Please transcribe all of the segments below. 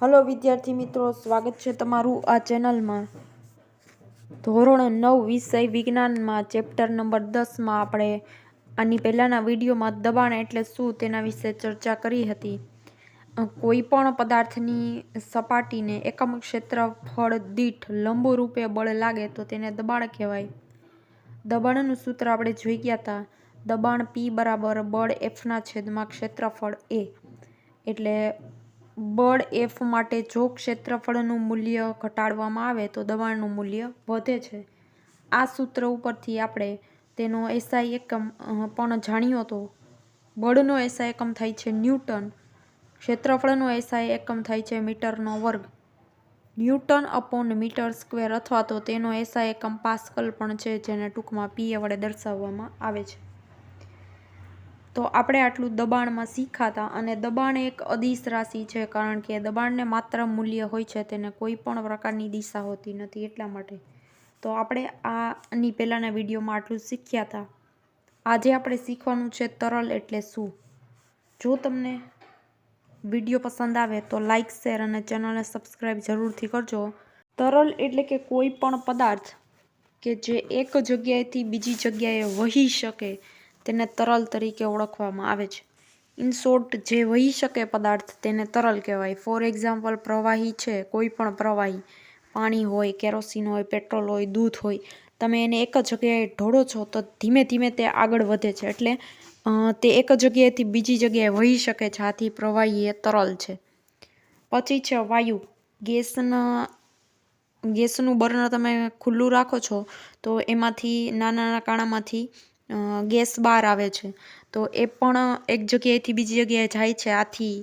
Hello વિદ્યાર્થી મિત્રો, સ્વાગત છે તમારું આ ચેનલમાં. ધોરણ નવ વિષય વિજ્ઞાનમાં, ચેપ્ટર નંબર દસમાં આપણે આની પહેલાંના વિડીયોમાં દબાણ એટલે શું તેના વિશે ચર્ચા કરી હતી. કોઈ પણ પદાર્થની સપાટીને એકમ ક્ષેત્રફળ દીઠ લંબુ રૂપે બળ લાગે તો તેને દબાણ કહેવાય. દબાણનું સૂત્ર આપણે જોઈ ગયા હતા દબાણ પી બરાબર બળ એફના છેદમાં ક્ષેત્રફળ એ એટલે બળ એફ માટે જો ક્ષેત્રફળનું મૂલ્ય ઘટાડવામાં આવે તો દબાણનું મૂલ્ય વધે છે. આ સૂત્ર ઉપરથી આપણે તેનો એસઆઈ એકમ પણ જાણ્યો હતો. બળનો એસઆઈ એકમ થાય છે ન્યૂટન. ક્ષેત્રફળનો એસઆઈ એકમ થાય છે મીટરનો વર્ગ. ન્યૂટન અપોન મીટર સ્ક્વેર અથવા તો તેનો એસઆઈ એકમ પાસ્કલ પણ છે જેને ટૂંકમાં પીએ વડે દર્શાવવામાં આવે છે. તો આપણે આટલું દબાણમાં શીખાતા અને દબાણ એક અદિશ રાશિ છે કારણ કે દબાણને માત્ર મૂલ્ય હોય છે, તેને કોઈ પણ પ્રકારની દિશા હોતી નથી એટલા માટે. તો આપણે આની પહેલાંના વિડીયોમાં આટલું શીખ્યા હતા આજે આપણે શીખવાનું છે તરલ એટલે શું? જો તમને વીડિયો પસંદ આવે તો લાઇક શેર અને ચેનલને સબસ્ક્રાઈબ જરૂરથી કરજો. તરલ એટલે કે કોઈ પણ પદાર્થ કે જે એક જગ્યાએથી બીજી જગ્યાએ વહી શકે તેને તરલ તરીકે ઓળખવામાં આવે છે. ઇન શોર્ટ જે વહી શકે પદાર્થ તેને તરલ કહેવાય. ફોર એક્ઝામ્પલ, પ્રવાહી છે, કોઈ પણ પ્રવાહી. પાણી હોય, કેરોસીન હોય, પેટ્રોલ હોય, દૂધ હોય. તમે એને એક જ જગ્યાએ ઢોળો છો તો ધીમે ધીમે તે આગળ વધે છે. એટલે તે એક જગ્યાએથી બીજી જગ્યાએ વહી શકે છે. આથી પ્રવાહી એ તરલ છે. પછી છે વાયુ. ગેસના, ગેસનું બર્નર તમે ખુલ્લું રાખો છો તો એમાંથી, નાના નાના કાણામાંથી ગેસ બહાર આવે છે. તો એ પણ એક જગ્યાએથી બીજી જગ્યાએ જાય છે. આથી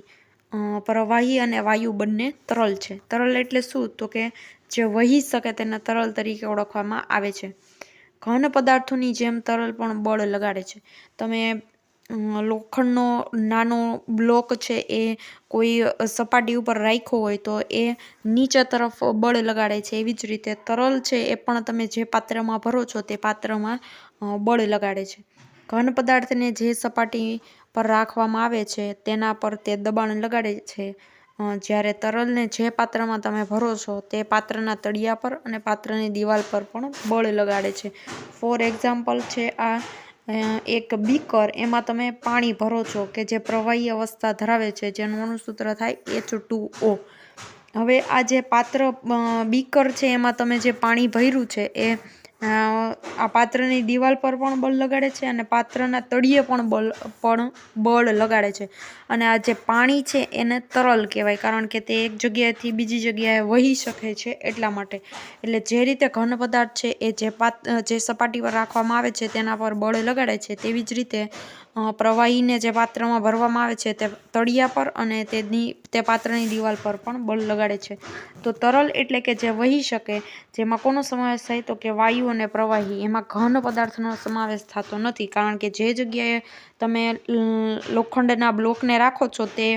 પ્રવાહી અને વાયુ બંને તરલ છે. તરલ એટલે શું? તો કે જે વહી શકે તેને તરલ તરીકે ઓળખવામાં આવે છે. ઘન પદાર્થોની જેમ તરલ પણ બળ લગાડે છે. તમે લોખંડનો નાનો બ્લોક છે એ કોઈ સપાટી ઉપર રાખ્યો હોય તો એ નીચે તરફ બળ લગાડે છે. એવી જ રીતે તરલ છે એ પણ તમે જે પાત્રમાં ભરો છો તે પાત્રમાં બળ લગાડે છે. ઘન પદાર્થને જે સપાટી પર રાખવામાં આવે છે તેના પર તે દબાણ લગાડે છે. જ્યારે તરલને જે પાત્રમાં તમે ભરો છો તે પાત્રના તળિયા પર અને પાત્રની દિવાલ પર પણ બળ લગાડે છે. ફોર એક્ઝામ્પલ છે આ એક બીકર, એમાં તમે પાણી ભરો છો કે જે પ્રવાહી અવસ્થા ધરાવે છે, જેનું અણુસૂત્ર થાય એચ ટુ ઓ હવે આ જે પાત્ર બીકર છે, એમાં તમે જે પાણી ભર્યું છે, એ આ પાત્રની દિવાલ પર પણ બળ લગાડે છે અને પાત્રના તળિયે પણ બળ પણ બળ લગાડે છે. અને આ જે પાણી છે એને તરલ કહેવાય, કારણ કે તે એક જગ્યાએથી બીજી જગ્યાએ વહી શકે છે એટલા માટે. એટલે જે રીતે ઘન પદાર્થ છે એ જે પાત, જે સપાટી પર રાખવામાં આવે છે તેના પર બળ લગાડે છે તેવી જ રીતે પ્રવાહીને જે પાત્રમાં ભરવામાં આવે છે તે તળિયા પર અને તેની, તે પાત્રની દિવાલ પર પણ બળ લગાડે છે. તો તરલ એટલે કે જે વહી શકે, જેમાં કોનો સમાવેશ થાય તો કે વાયુ અને પ્રવાહી, એમાં ઘન પદાર્થનો સમાવેશ થતો નથી. કારણ કે જે જગ્યાએ તમે લોખંડના બ્લોકને રાખો છો તે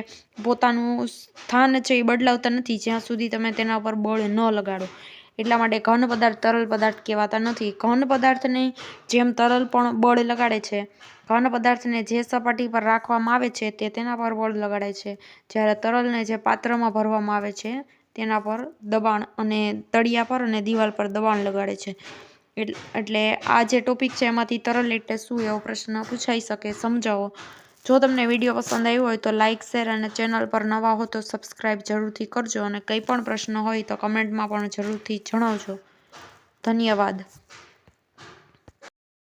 પોતાનું સ્થાન છે એ બદલાવતા નથી. જ્યાં સુધી તમે તેના પર બળ ન લગાડો. એટલા માટે ઘન પદાર્થ તરલ પદાર્થ કહેવાતા નથી. ઘન પદાર્થને જેમ તરલ પણ બળ લગાડે છે ઘન પદાર્થને જે સપાટી પર રાખવામાં આવે છે તે તેના પર બળ લગાડે છે. જ્યારે તરલને જે પાત્રમાં ભરવામાં આવે છે તેના પર દબાણ અને તળિયા પર અને દિવાલ પર દબાણ લગાડે છે. એટલે આ જે ટોપિક છે એમાંથી તરલ એટલે શું એવો પ્રશ્ન પૂછાઈ શકે, સમજાવો. જો તમને વીડિયો પસંદ આવ્યો હોય તો લાઇક શેર અને ચેનલ પર નવા હો તો સબસ્ક્રાઈબ જરૂરથી કરજો અને કંઈ પણ પ્રશ્ન હોય તો કમેન્ટમાં પણ જરૂરથી જણાવજો. ધન્યવાદ.